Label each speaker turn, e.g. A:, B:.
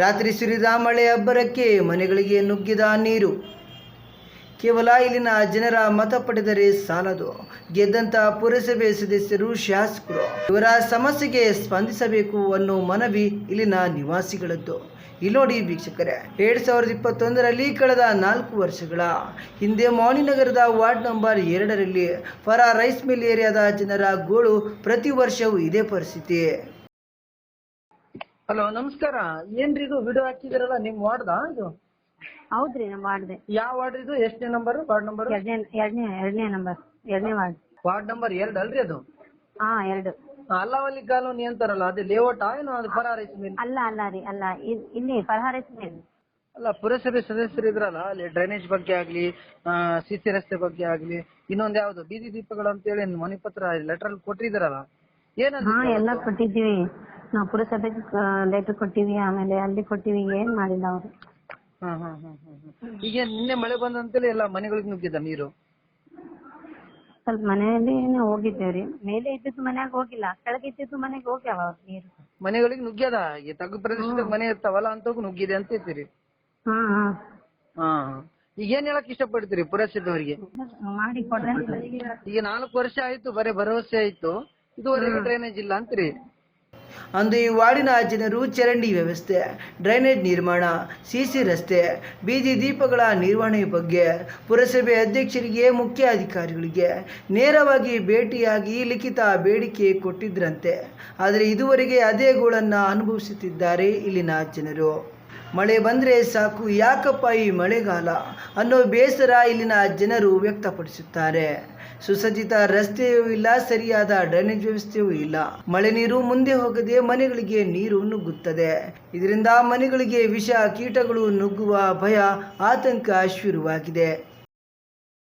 A: ರಾತ್ರಿ ಸುರಿದ ಮಳೆ ಅಬ್ಬರಕ್ಕೆ ಮನೆಗಳಿಗೆ ನುಗ್ಗಿದ ನೀರು. ಕೇವಲ ಇಲ್ಲಿನ ಜನರ ಮತ ಪಡೆದರೆ ಸಾಲದು. ಗೆದ್ದಂಥ ಪುರಸಭೆ ಸದಸ್ಯರು ಶಾಸಕರು. ಇವರ ಸಮಸ್ಯೆಗೆ ಸ್ಪಂದಿಸಬೇಕು ಅನ್ನೋ ಮನವಿ ಇಲ್ಲಿನ ನಿವಾಸಿಗಳದ್ದು. ಇಲ್ಲಿ ವೀಕ್ಷಕರೇ, ಎರಡ್ ಸಾವಿರದ ಇಪ್ಪತ್ತೊಂದರಲ್ಲಿ ಕಳೆದ ನಾಲ್ಕು ವರ್ಷಗಳ ಹಿಂದೆ ಮೌನಿನಗರದ ವಾರ್ಡ್ ನಂಬರ್ ಎರಡರಲ್ಲಿ ಫರಾ ರೈಸ್ ಮಿಲ್ ಏರಿಯಾದ ಜನರ ಗೋಳು ಪ್ರತಿ ವರ್ಷವೂ ಇದೇ ಪರಿಸ್ಥಿತಿ. ಹಲೋ ನಮಸ್ಕಾರ. ಏನ್ರಿ ಇದು ವಿಡಿಯೋ ಹಾಕಿದಿರಲ್ಲ ನಿಮ್ ವಾರ್ಡ್ದ ಇದು?
B: ಹೌದ್ರಿ ನಮ್ ವಾರ್ಡ್
A: ಯಾವ ವಾರ್ಡ್ ಇದು? ಎಷ್ಟನೇ ನಂಬರ್ ವಾರ್ಡ್ ನಂಬರ್
B: ಎರಡನೇ ಎರಡನೇ ಎರಡನೇ ನಂಬರ್ ಎರಡನೇ ವಾರ್ಡ್.
A: ವಾರ್ಡ್ ನಂಬರ್ ಎರಡು ಅಲ್ರಿ ಅದು?
B: ಹಾ ಎರಡು.
A: ಅಲ್ಲಾವಲ್ಲಿ ಕಾಲೋನಿ ಅಂತಾರಲ್ಲ ಅದೇ ಲೇಔಟ್ ಏನೋ ಅದು ಫರಾರ್ ಮೇಲೆ
B: ಅಲ್ಲ ಅಲ್ಲ ರೀ ಅಲ್ಲ. ಇಲ್- ಇಲ್ಲಿ ಫರ್ಹಾರಿಸ್ ಮೇಲೆ
A: ಅಲ್ಲ ಪುರಸಭೆ ಸದಸ್ಯರು ಇದ್ರಲ್ಲ ಅಲ್ಲಿ ಡ್ರೈನೇಜ್ ಬಗ್ಗೆ ಆಗ್ಲಿ ಸಿಸಿ ರಸ್ತೆ ಬಗ್ಗೆ ಆಗ್ಲಿ ಇನ್ನೊಂದ್ ಯಾವ್ದು? ಬೀದಿ ದೀಪಗಳು ಅಂತೇಳಿ ಮನೆ ಪತ್ರ ಲೆಟರ್ ಕೊಟ್ಟಿದ್ರಲ್ಲ ಏನಂತ
B: ಹಾ ಎಲ್ಲ ಕೊಟ್ಟಿದ್ದೀವಿ. ನಾವು ಪುರಸಭೆಗೆ ಲೆಟರ್ ಕೊಟ್ಟಿವಿ ಆಮೇಲೆ ಅಲ್ಲಿ ಕೊಟ್ಟಿವಿ ಏನ್ ಮಾಡಿಲ್ಲ ಅವರು.
A: ಹ್ಮ್ ಹ್ಮ್ ಹ್ಮ್ ಹ್ಮ್ ಹ್ಮ್. ಈಗ ನಿನ್ನೆ ಮಳೆ ಬಂದಂತೇಳಿ ಎಲ್ಲ ಮನೆಗಳಿಗೆ ನುಗ್ಗಿದ ನೀರು?
B: ಸ್ವಲ್ಪ ಮನೆಯಲ್ಲಿ ಹೋಗಿದ್ದೇವ್ರಿ ಮೇಲೆ ಇದ್ದಿದ್ದು ಮನ್ಯಾಗ ಹೋಗಿಲ್ಲ. ಕೆಳಗೆ ಇದ್ದಿದ್ದು ಮನೆಗೆ ಹೋಗ್ಯಾವ ನೀರು.
A: ಮನೆಗಳಿಗೆ ನುಗ್ಗ್ಯದ? ಈ ತಗ್ಗು ಪ್ರದೇಶದ ಮನೆ ಇರ್ತಾವಲ್ಲ ಅಂತ ನುಗ್ಗಿದೆ ಅಂತ ಹೇಳ್ತೀರಿ
B: ಹಾ ಹಾ.
A: ಹಾ ಹಾ. ಈಗ ಏನ್ ಹೇಳಕ್ ಇಷ್ಟಪಡ್ತೀರಿ ಪುರಸಭೆಯವರಿಗೆ?
B: ಮಾಡಿ ಕೊಡ್ರೆ.
A: ಈಗ ನಾಲ್ಕು ವರ್ಷ ಆಯ್ತು ಬರೀ ಭರವಸೆ ಆಯ್ತು. ಇದುವರೆಗೆ ಡ್ರೈನೇಜ್ ಇಲ್ಲ ಅಂತೀರಿ? ಅಂದು ಈ ವಾರ್ಡಿನ ಜನರು ಚರಂಡಿ ವ್ಯವಸ್ಥೆ, ಡ್ರೈನೇಜ್ ನಿರ್ಮಾಣ, ಸಿಸಿ ರಸ್ತೆ, ಬೀದಿ ದೀಪಗಳ ನಿರ್ವಹಣೆ ಬಗ್ಗೆ ಪುರಸಭೆ ಅಧ್ಯಕ್ಷರಿಗೆ, ಮುಖ್ಯ ಅಧಿಕಾರಿಗಳಿಗೆ ನೇರವಾಗಿ ಭೇಟಿಯಾಗಿ ಲಿಖಿತ ಬೇಡಿಕೆ ಕೊಟ್ಟಿದ್ರಂತೆ. ಆದರೆ ಇದುವರೆಗೆ ಅದೇ ಗೋಳನ್ನು ಅನುಭವಿಸುತ್ತಿದ್ದಾರೆ ಇಲ್ಲಿನ ಜನರು. ಮಳೆ ಬಂದರೆ ಸಾಕು, ಯಾಕಪ್ಪ ಈ ಮಳೆಗಾಲ ಅನ್ನೋ ಬೇಸರ ಇಲ್ಲಿನ ಜನರು ವ್ಯಕ್ತಪಡಿಸುತ್ತಾರೆ. ಸುಸಜ್ಜಿತ ರಸ್ತೆಯೂ ಇಲ್ಲ, ಸರಿಯಾದ ಡ್ರೈನೇಜ್ ವ್ಯವಸ್ಥೆಯೂ ಇಲ್ಲ. ಮಳೆ ನೀರು ಮುಂದೆ ಹೋಗದೆ ಮನೆಗಳಿಗೆ ನೀರು ನುಗ್ಗುತ್ತದೆ. ಇದರಿಂದ ಮನೆಗಳಿಗೆ ವಿಷ, ಕೀಟಗಳು ನುಗ್ಗುವ ಭಯ, ಆತಂಕ ಶುರುವಾಗಿದೆ.